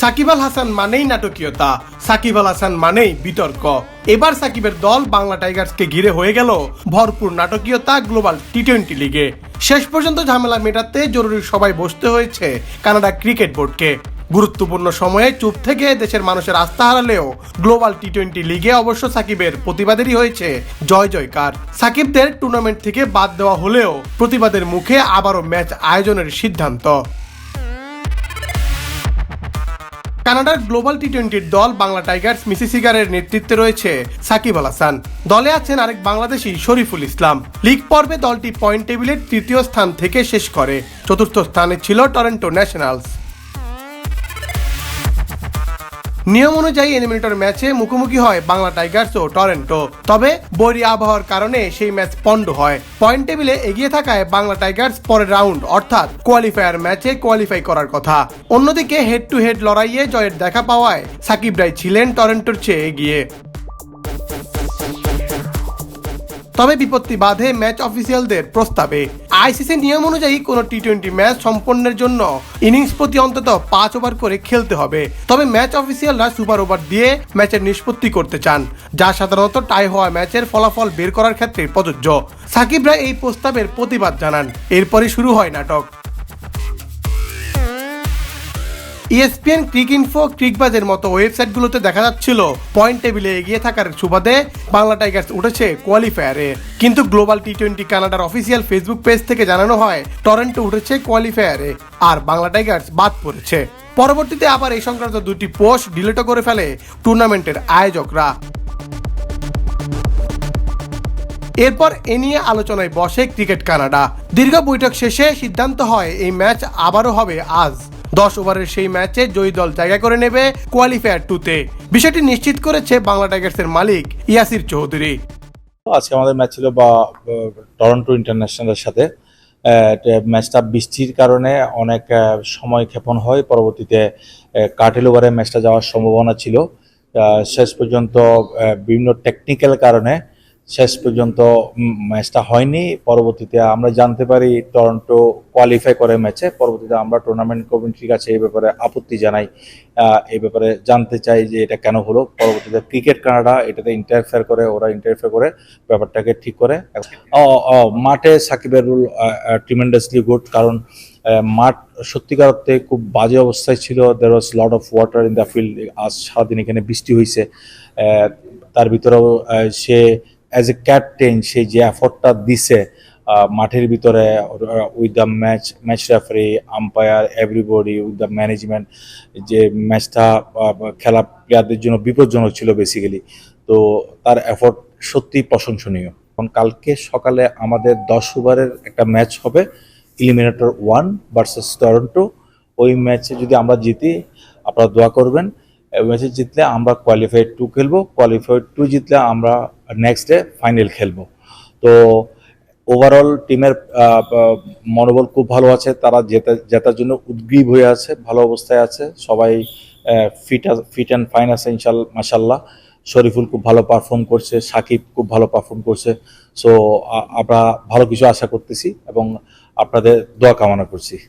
সাকিব আল হাসান মানেই নাটকীয়তা। সাকিব আল হাসান মানেই বিতর্ক। এবার সাকিবের দল বাংলা টাইগার্সকে ঘিরে হয়ে গেল ভরপুর নাটকীয়তা গ্লোবাল টি টোয়েন্টি লিগে। শেষ পর্যন্ত ঝামেলা মেটাতে জরুরি সবাই বসতে হয়েছে কানাডা ক্রিকেট বোর্ডকে। গুরুত্বপূর্ণ সময়ে চুপ থেকে দেশের মানুষের আস্থা হারালেও গ্লোবাল টি টোয়েন্টি লিগে অবশ্য সাকিবের প্রতিবাদেরই হয়েছে জয় জয়কার। সাকিবদের টুর্নামেন্ট থেকে বাদ দেওয়া হলেও প্রতিবাদের মুখে আবারও ম্যাচ আয়োজনের সিদ্ধান্ত। কানাডার গ্লোবাল টি টোয়েন্টির দল বাংলা টাইগার্স মিসিসিগারের নেতৃত্বে রয়েছে সাকিব আল হাসান। দলে আছেন আরেক বাংলাদেশি শরীফুল ইসলাম। লিগ পর্বে দলটি পয়েন্ট টেবিলের তৃতীয় স্থান থেকে শেষ করে। চতুর্থ স্থানে ছিল টরেন্টো ন্যাশনালস। নিয়ম অনুযায়ী এলিমিনেটর ম্যাচে মুখোমুখি হয় বাংলা টাইগার্স ও টরেন্টো তবে বৈরী আবহাওয়ার কারণে সেই ম্যাচ পন্ড হয়। পয়েন্ট টেবিলে এগিয়ে থাকায় বাংলা টাইগার্স পরের রাউন্ড অর্থাৎ কোয়ালিফায়ার ম্যাচে কোয়ালিফাই করার কথা। অন্যদিকে হেড টু হেড লড়াইয়ে জয়ের দেখা পাওয়ায় সাকিব রায় ছিলেন টরেন্টোর চেয়ে এগিয়ে। তবে বিপত্তি বাধে ম্যাচ অফিসিয়ালদের প্রস্তাবে। আইসিসি নিয়ম অনুযায়ী কোনো টি টোয়েন্টি ম্যাচ সম্পন্নের জন্য ইনিংস প্রতি অন্তত পাঁচ ওভার করে খেলতে হবে। তবে ম্যাচ অফিসিয়ালরা সুপার ওভার দিয়ে ম্যাচের নিষ্পত্তি করতে চান, যা সাধারণত টাই হওয়া ম্যাচের ফলাফল বের করার ক্ষেত্রে প্রযোজ্য। সাকিবরা এই প্রস্তাবের প্রতিবাদ জানান। এরপরে শুরু হয় নাটক। ইএসপিএন ক্রিক ইনফো ক্রিকবাজের মতো ওয়েবসাইটগুলোতে দেখা যাচ্ছিল। পয়েন্ট টেবিলে এগিয়ে থাকার সুবাদে বাংলা টাইগার্স উঠেছে কোয়ালিফায়ারে কিন্তু গ্লোবাল টি টোয়েন্টি কানাডার অফিসিয়াল ফেসবুক পেজ থেকে জানানো হয় টরেন্টো উঠেছে কোয়ালিফায়ারে আর বাংলা টাইগার্স বাদ পড়েছে। পরবর্তীতে আবার এই সংক্রান্ত দুটি পোস্ট ডিলিটও করে ফেলে টুর্নামেন্টের আয়োজকরা। এরপর এ নিয়ে আলোচনায় বসে ক্রিকেট কানাডা দীর্ঘ বৈঠক শেষে সিদ্ধান্ত হয়, এই ম্যাচ আবারও হবে আজ। দশ ওভারের সেই ম্যাচে জয়ী দল জায়গা করে নেবে কোয়ালিফায়ার টুতে। বিষয়টি নিশ্চিত করেছে বাংলা টাইগার্সের মালিক ইয়াসির চৌধুরী। আজকে আমাদের ম্যাচ ছিল বা টরন্টো ইন্টারন্যাশনালের সাথে। ম্যাচটা বৃষ্টির কারণে অনেক সময় ক্ষেপণ হয়। পরবর্তীতে কার্টেল ওভারে ম্যাচটা যাওয়ার সম্ভাবনা ছিল। শেষ পর্যন্ত বিভিন্ন টেকনিক্যাল কারণে শেষ পর্যন্ত ম্যাচটা হয়নি। পরবর্তীতে আমরা জানতে পারি টরন্টো কোয়ালিফাই করে ম্যাচে। পরবর্তীতে আমরা টুর্নামেন্ট কমিটির কাছে এই ব্যাপারে আপত্তি জানাই। এই ব্যাপারে জানতে চাই যে এটা কেন হলো। পরবর্তীতে ক্রিকেট কানাডা, এটাতে ইন্টারফেয়ার করে, ওরা ইন্টারফেয়ার করে, ব্যাপারটাকে ঠিক করে। মাঠে সাকিবের রুল ট্রিমেন্ডাসলি গুড কারণ মাঠ সত্যিকার অর্থে খুব বাজে অবস্থায় ছিল। There was lot of water in the field আজ সারাদিন এখানে বৃষ্টি হয়েছে তার ভিতরেও সে অ্যাজ এ ক্যাপ্টেন সে যে এফর্টটা দিছে মাঠের ভিতরে with the match match referee umpire everybody with the management যে ম্যাচটা খেলা প্লেয়ারদের জন্য বিপজ্জনক ছিল বেসিক্যালি তো তার এফর্ট সত্যি প্রশংসনীয়। এখন কালকে সকালে আমাদের দশ ওভারের একটা ম্যাচ হবে ইলিমিনেটর ওয়ান ভার্সেস টরন্টো ওই ম্যাচে যদি আমরা জিতি, আপনারা দোয়া করবেন ম্যাচে জিতলে আমরা কোয়ালিফাইড টু খেলব। কোয়ালিফাইড টু জিতলে আমরা নেক্সট ডে ফাইনাল খেলব। তো ওভারঅল টিমের মনোবল খুব ভালো আছে, তারা জেতা, জেতার জন্য উদ্গ্রীব হয়ে আছে, ভালো অবস্থায় আছে, সবাই ফিট ফিট অ্যান্ড ফাইন আছে ইনশাল মাসাল্লাহ শরীফুল খুব ভালো পারফর্ম করছে, সাকিব খুব ভালো পারফর্ম করছে। সো আমরা ভালো কিছু আশা করতেছি এবং আপনাদের দোয়া কামনা করছি।